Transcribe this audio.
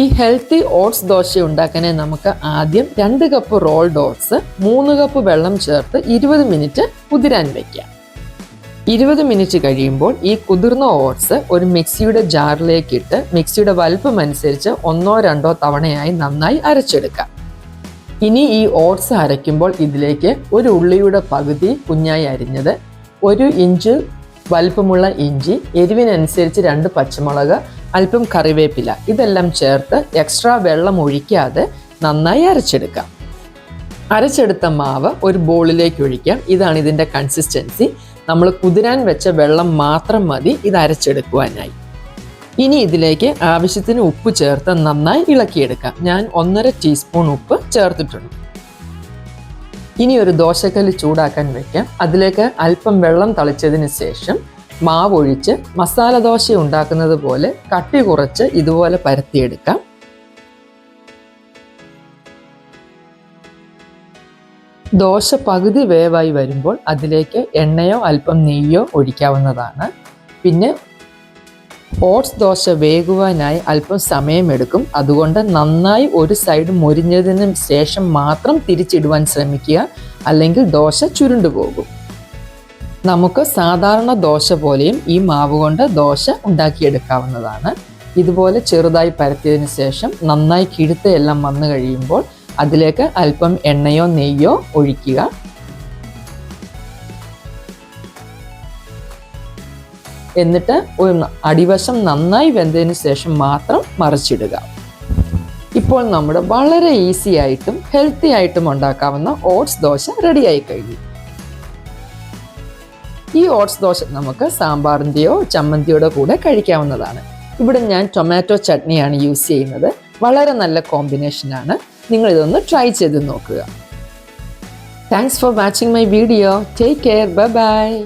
ഈ healthy oats dosa ഉണ്ടാക്കാനെ നമുക്ക് ആദ്യം രണ്ട് കപ്പ് റോൾഡ് ഓട്സ് മൂന്ന് കപ്പ് വെള്ളം ചേർത്ത് ഇരുപത് മിനിറ്റ് കുതിരാൻ വയ്ക്കാം ഇരുപത് മിനിറ്റ് കഴിയുമ്പോൾ ഈ കുതിർന്ന ഓട്സ് ഒരു മിക്സിയുടെ ജാറിലേക്ക് ഇട്ട് മിക്സിയുടെ വലുപ്പം അനുസരിച്ച് ഒന്നോ രണ്ടോ തവണയായി നന്നായി അരച്ചെടുക്കാം. ഇനി ഈ ഓട്സ് അരയ്ക്കുമ്പോൾ ഇതിലേക്ക് ഒരു ഉള്ളിയുടെ പകുതി കുഞ്ഞായി അരിഞ്ഞത് ഒരു ഇഞ്ച് വലുപ്പമുള്ള ഇഞ്ചി എരിവിനനുസരിച്ച് രണ്ട് പച്ചമുളക് അല്പം കറിവേപ്പില. ഇതെല്ലാം ചേർത്ത് എക്സ്ട്രാ വെള്ളം ഒഴിക്കാതെ നന്നായി അരച്ചെടുക്കാം. അരച്ചെടുത്ത മാവ് ഒരു ബോളിലേക്ക് ഒഴിക്കാം. ഇതാണ് ഇതിന്റെ കൺസിസ്റ്റൻസി നമ്മൾ കുതിരാൻ വെച്ച വെള്ളം മാത്രം മതി ഇത് അരച്ചെടുക്കുവാനായി. ഇനി ഇതിലേക്ക് ആവശ്യത്തിന് ഉപ്പ് ചേർത്ത് നന്നായി ഇളക്കിയെടുക്കാം. ഞാൻ ഒന്നര ടീസ്പൂൺ ഉപ്പ് ചേർത്തിട്ടുണ്ട്. ഇനി ഒരു ദോശക്കല്ല് ചൂടാക്കാൻ വയ്ക്കാം അതിലേക്ക് അല്പം വെള്ളം തളിച്ചതിന് ശേഷം മാവ് ഒഴിച്ച് മസാല ദോശ ഉണ്ടാക്കുന്നത് പോലെ കട്ടി കുറച്ച് ഇതുപോലെ പരത്തിയെടുക്കാം. ദോശ പകുതി വേവായി വരുമ്പോൾ അതിലേക്ക് എണ്ണയോ അല്പം നെയ്യോ ഒഴിക്കാവുന്നതാണ്. പിന്നെ ഓട്സ് ദോശ വേകുവാനായി അല്പം സമയമെടുക്കും. അതുകൊണ്ട് നന്നായി ഒരു സൈഡ് മുരിഞ്ഞതിന് ശേഷം മാത്രം തിരിച്ചിടുവാൻ ശ്രമിക്കുക. അല്ലെങ്കിൽ ദോശ ചുരുണ്ടു പോകും നമുക്ക് സാധാരണ ദോശ പോലെയും ഈ മാവ് കൊണ്ട് ദോശ ഉണ്ടാക്കിയെടുക്കാവുന്നതാണ്. ഇതുപോലെ ചെറുതായി പരത്തിയതിന് ശേഷം നന്നായി കിഴുത്തയെല്ലാം വന്നു കഴിയുമ്പോൾ അതിലേക്ക് അല്പം എണ്ണയോ നെയ്യോ ഒഴിക്കുക. എന്നിട്ട് ഒരു അടിവശം നന്നായി വെന്തതിന് ശേഷം മാത്രം മറിച്ചിടുക. ഇപ്പോൾ നമ്മുടെ വളരെ ഈസി ആയിട്ടും ഹെൽത്തി ആയിട്ടും ഉണ്ടാക്കാവുന്ന ഓട്സ് ദോശ റെഡിയായി കഴിഞ്ഞു. ഈ ഓട്സ് ദോശ നമുക്ക് സാമ്പാറിന്റെയോ ചമ്മന്തിയോടെ കൂടെ കഴിക്കാവുന്നതാണ്. ഇവിടെ ഞാൻ ടൊമാറ്റോ ചട്നിയാണ് യൂസ് ചെയ്യുന്നത്. വളരെ നല്ല കോമ്പിനേഷനാണ് നിങ്ങൾ ഇതൊന്ന് ട്രൈ ചെയ്ത് നോക്കുക. Thanks for watching my video take care bye bye